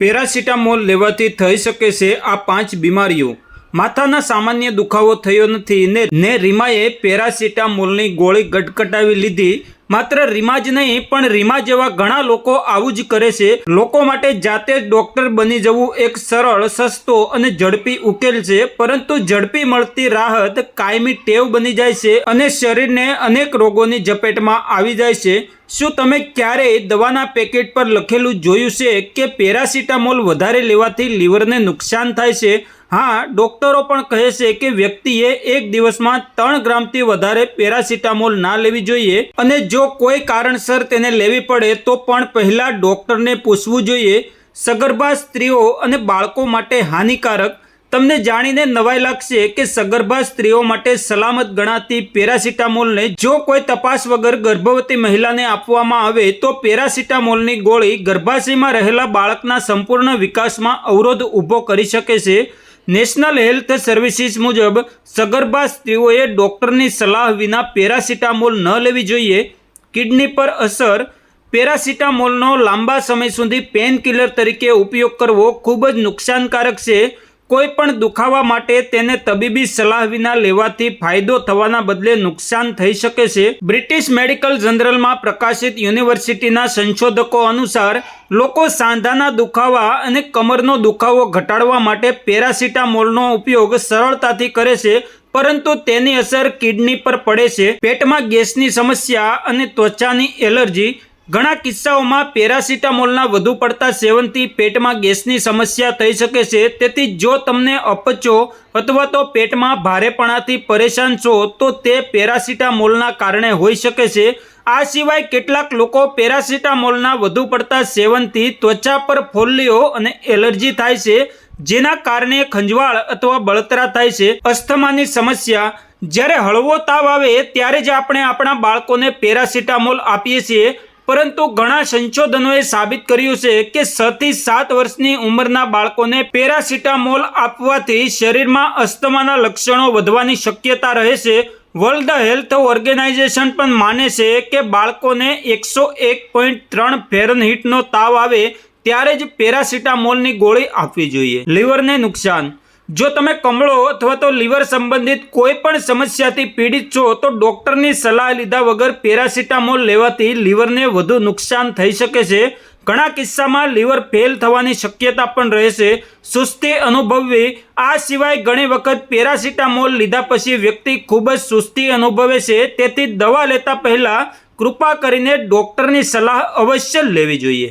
Paracetamol લેવાથી થઈ શકે છે આ પાંચ બીમારીઓ. માથાના સામાન્ય દુખાવો થયો નથી ને રીમાએ પેરાસિટામોલની ગોળી ગટકટાવી લીધી માત્ર રીમા જ નહીં, પણ રીમા જેવા ઘણા લોકો આવું જ કરે છે. લોકો માટે જાતે જ ડોક્ટર બની જવું એક સરળ, સસ્તો અને ઝડપી ઉકેલ છે, પરંતુ ઝડપી મળતી રાહત કાયમી ટેવ બની જાય છે અને શરીરને અનેક રોગોની ઝપેટમાં આવી જાય છે. શું તમે ક્યારેય દવાના પેકેટ પર લખેલું જોયું છે કે પેરાસિટામોલ વધારે લેવાથી લીવરને નુકસાન થાય છે? હા, ડોક્ટરો પણ કહે છે કે વ્યક્તિએ એક દિવસમાં ત્રણ ગ્રામથી વધારે પેરાસિટામોલ ના લેવી જોઈએ અને જો કોઈ કારણસર તેને લેવી પડે તો પણ પહેલાં ડોક્ટરને પૂછવું જોઈએ. સગર્ભા સ્ત્રીઓ અને બાળકો માટે હાનિકારક. તમને જાણીને નવાઈ લાગશે કે સગર્ભા સ્ત્રીઓ માટે સલામત ગણાતી પેરાસિટામોલને જો કોઈ તપાસ વગર ગર્ભવતી મહિલાને આપવામાં આવે તો પેરાસિટામોલની ગોળી ગર્ભાશયમાં રહેલા બાળકના સંપૂર્ણ વિકાસમાં અવરોધ ઊભો કરી શકે છે. નેશનલ હેલ્થ સર્વિસીસ મુજબ સગર્ભા સ્ત્રીઓએ ડૉક્ટરની સલાહ વિના પેરાસિટામોલ ન લેવી જોઈએ, કિડની પર અસર, પેરાસિટામોલનો લાંબા સમય સુધી પેનકિલર તરીકે ઉપયોગ કરવો ખૂબ જ નુકસાનકારક છે. કોઈ પણ દુખાવા માટે તેને તબીબી સલાહ વિના લેવાથી ફાયદો થવાના બદલે નુકસાન થઈ શકે છે. બ્રિટિશ મેડિકલ જનરલમાં પ્રકાશિત યુનિવર્સિટીના સંશોધકો અનુસાર, લોકો સાંધાના દુખાવા અને કમરનો દુખાવો ઘટાડવા માટે પેરાસિટામોલનો ઉપયોગ સરળતાથી કરે છે, પરંતુ તેની અસર કિડની પર પડે છે. પેટમાં ગેસની સમસ્યા અને ત્વચાની એલર્જી ઘણા કિસ્સાઓમાં પેરાસિટામોલના વધુ પડતા સેવનથી પેટમાં ગેસની સમસ્યા થઈ શકે છે. તેથી જો તમને અપચો અથવા તો પેટમાં ભારેપણાથી પરેશાન છો, તો તે પેરાસિટામોલના કારણે હોઈ શકે છે. આ સિવાય કેટલાક લોકો પેરાસિટામોલના વધુ પડતા સેવનથી ત્વચા પર ફોલ્લીઓ અને એલર્જી થાય છે, જેના કારણે ખંજવાળ અથવા બળતરા થાય છે. અસ્થમાની સમસ્યા, જ્યારે હળવો તાવ આવે, ત્યારે જ આપણે આપણા બાળકોને પેરાસિટામોલ આપીએ છીએ. પરંતુ ઘણા સંશોધનોએ સાબિત કર્યું છે કે છ થી સાત વર્ષની ઉંમરના બાળકોને પેરાસિટામોલ આપવાથી શરીરમાં અસ્થમાના લક્ષણો વધવાની શક્યતા રહે છે. વર્લ્ડ હેલ્થ ઓર્ગેનાઇઝેશન પણ માને છે કે બાળકોને એકસો એક પોઈન્ટ ત્રણ ફેરનહીટનો તાવ આવે ત્યારે જ પેરાસિટામોલની ગોળી આપવી જોઈએ. લીવરને નુકસાન જો તમે કમળો અથવા તો લીવર સંબંધિત કોઈ પણ સમસ્યાથી પીડિત છો, તો ડૉક્ટરની સલાહ લીધા વગર પેરાસિટામોલ લેવાથી લીવરને વધુ નુકસાન થઈ શકે છે. ઘણા કિસ્સામાં લીવર ફેલ થવાની શક્યતા પણ રહેશે સુસ્તી અનુભવવી, આ સિવાય ઘણી વખત પેરાસિટામોલ લીધા પછી વ્યક્તિ ખૂબ જ સુસ્તી અનુભવે છે. તેથી દવા લેતા પહેલાં કૃપા કરીને ડૉક્ટરની સલાહ અવશ્ય લેવી જોઈએ.